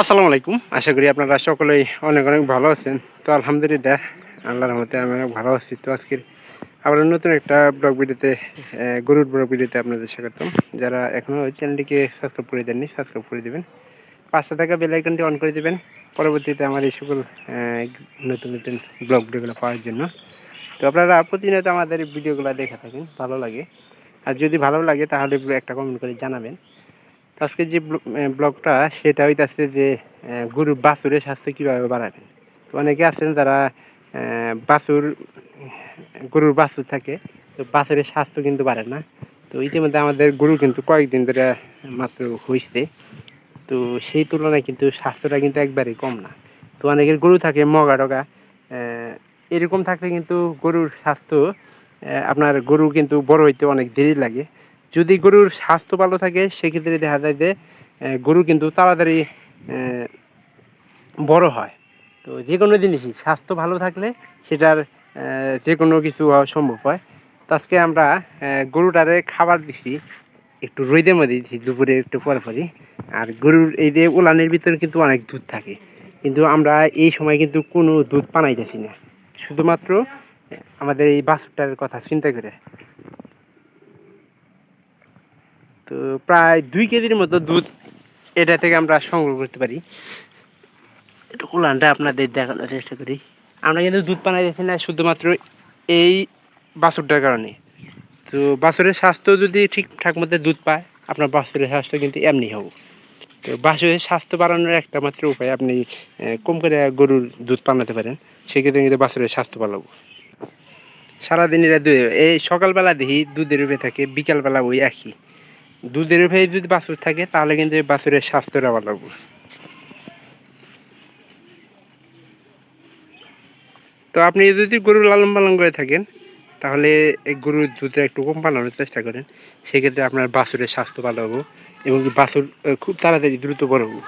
আসসালামু আলাইকুম। আশা করি আপনারা সকলেই অনেক অনেক ভালো আছেন। তো আলহামদুলিল্লাহ, আল্লাহর রহমতে আমি অনেক ভালো আছি। তো আজকের আবার নতুন একটা ব্লগ ভিডিওতে গরুর ব্লগ ভিডিওতে আপনাদের স্বাগতম। যারা এখনও ওই চ্যানেলটিকে সাবস্ক্রাইব করে দেননি, সাবস্ক্রাইব করে দেবেন। পাঁচশো টাকা বেল আইকনটি অন করে দেবেন। পরবর্তীতে আমার এই সকল নতুন নতুন ব্লগ ভিডিওগুলো পাওয়ার জন্য। তো আপনারা প্রতিনিয়ত আমাদের ভিডিওগুলো দেখে থাকেন, ভালো লাগে। আর যদি ভালো লাগে তাহলে একটা কমেন্ট করে জানাবেন। আজকে যে আহ, ব্লগটা সেটা হইতাছে যে গরুর বাছুরের স্বাস্থ্য কীভাবে বাড়াবেন তো অনেকে আছেন যারা বাছুর গরুর বাছুর থাকে তো বাছুরের স্বাস্থ্য কিন্তু বাড়ে না। তো ইতিমধ্যে আমাদের গরু কিন্তু কয়েকদিন ধরে মাত্র হয়েছে তো সেই তুলনায় কিন্তু স্বাস্থ্যটা কিন্তু একবারেই কম না। তো অনেকের গরু থাকে মগা টগা এরকম থাকলে কিন্তু গরুর স্বাস্থ্য আপনার গরু কিন্তু বড় হইতে অনেক দেরি লাগে। যদি গরুর স্বাস্থ্য ভালো থাকে, সেক্ষেত্রে দেখা যায় যে গরু কিন্তু তাড়াতাড়ি বড় হয়। তো যে কোনো জিনিসই, স্বাস্থ্য ভালো থাকলে সেটার যে কোনো কিছু হওয়া সম্ভব হয়। তো আজকে আমরা গরুটারে খাবার দিছি, একটু রোদের মধ্যে দিছি, দুপুরে একটু পরে পরে আর গরুর এই যে উলানের ভিতরে কিন্তু অনেক দুধ থাকে। কিন্তু আমরা এই সময় কিন্তু কোনো দুধ পানাইতেছি না। শুধুমাত্র আমাদের এই বাছুরটার কথা চিন্তা করে। তো প্রায় দুই কেজির মতো দুধ এটা থেকে আমরা সংগ্রহ করতে পারি। একটু উলানটা আপনাদের দেখানোর চেষ্টা করি। আমরা কিন্তু দুধ পানাই দিচ্ছি না, শুধুমাত্র এই বাছুরটার কারণে। তো বাছুরের স্বাস্থ্য যদি ঠিকঠাক মতো দুধ পায়, আপনার বাছুরের স্বাস্থ্য কিন্তু এমনি হবে। তো বাছুরের স্বাস্থ্য বাড়ানোর একটা মাত্র উপায় আপনি কম করে গরুর দুধ পানাতে পারেন। সেক্ষেত্রে কিন্তু বাছুরের স্বাস্থ্য ভালো সারাদিন এরা দুধ, এই সকালবেলা দেখি দুধের উপরে থাকে, বিকালবেলা ওই একই। দুধের উপরে যদি বাছুর থাকে, তাহলে কিন্তু এই বাছুরের স্বাস্থ্যটা ভালো হবে তো আপনি যদি গরু লালন পালন করে থাকেন, তাহলে এই গরুর দুধটা একটু কম পালানোর চেষ্টা করেন। সেক্ষেত্রে আপনার বাছুরের স্বাস্থ্য ভালো হবে এবং বাছুর খুব তাড়াতাড়ি দ্রুত বড় হবে।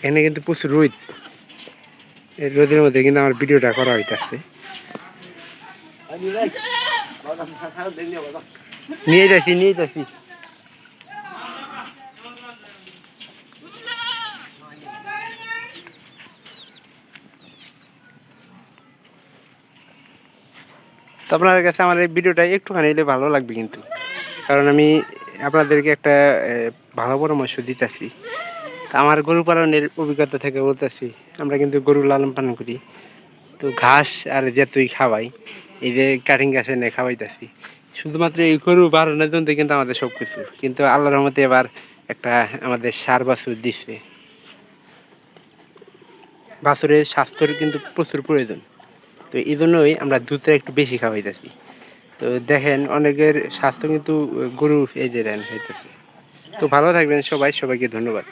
এখানে কিন্তু প্রচুর রোদ। এই রোদের মধ্যে কিন্তু আমার ভিডিওটা করা হইতেছে। নিয়ে যাচ্ছি নিয়ে যাচ্ছি তো আপনাদের কাছে আমার এই ভিডিওটা একটুখানি এলে ভালো লাগবে কিন্তু। কারণ আমি আপনাদেরকে একটা ভালো পরামর্শ দিতেছি। তা আমার গরু পালনের অভিজ্ঞতা থেকে বলতেছি, আমরা কিন্তু গরু লালন পালন করি। তো ঘাস আর যেতুই খাওয়াই এই যে কাটিং ঘাস এনে খাওয়াইতেছি। শুধুমাত্র এই গরু বাড়ানোর জন্য কিন্তু আমাদের সব কিছু। কিন্তু আল্লাহর রহমতে এবার একটা আমাদের সার বাছুর দিচ্ছে বাছুরের স্বাস্থ্যের কিন্তু প্রচুর প্রয়োজন। তো এই জন্যই আমরা দুধটা একটু বেশি খাওয়াইতেছি। তো দেখেন অনেকের স্বাস্থ্য কিন্তু গরু এই যে দেন হইতেছে। তো ভালো থাকবেন সবাই, সবাইকে ধন্যবাদ।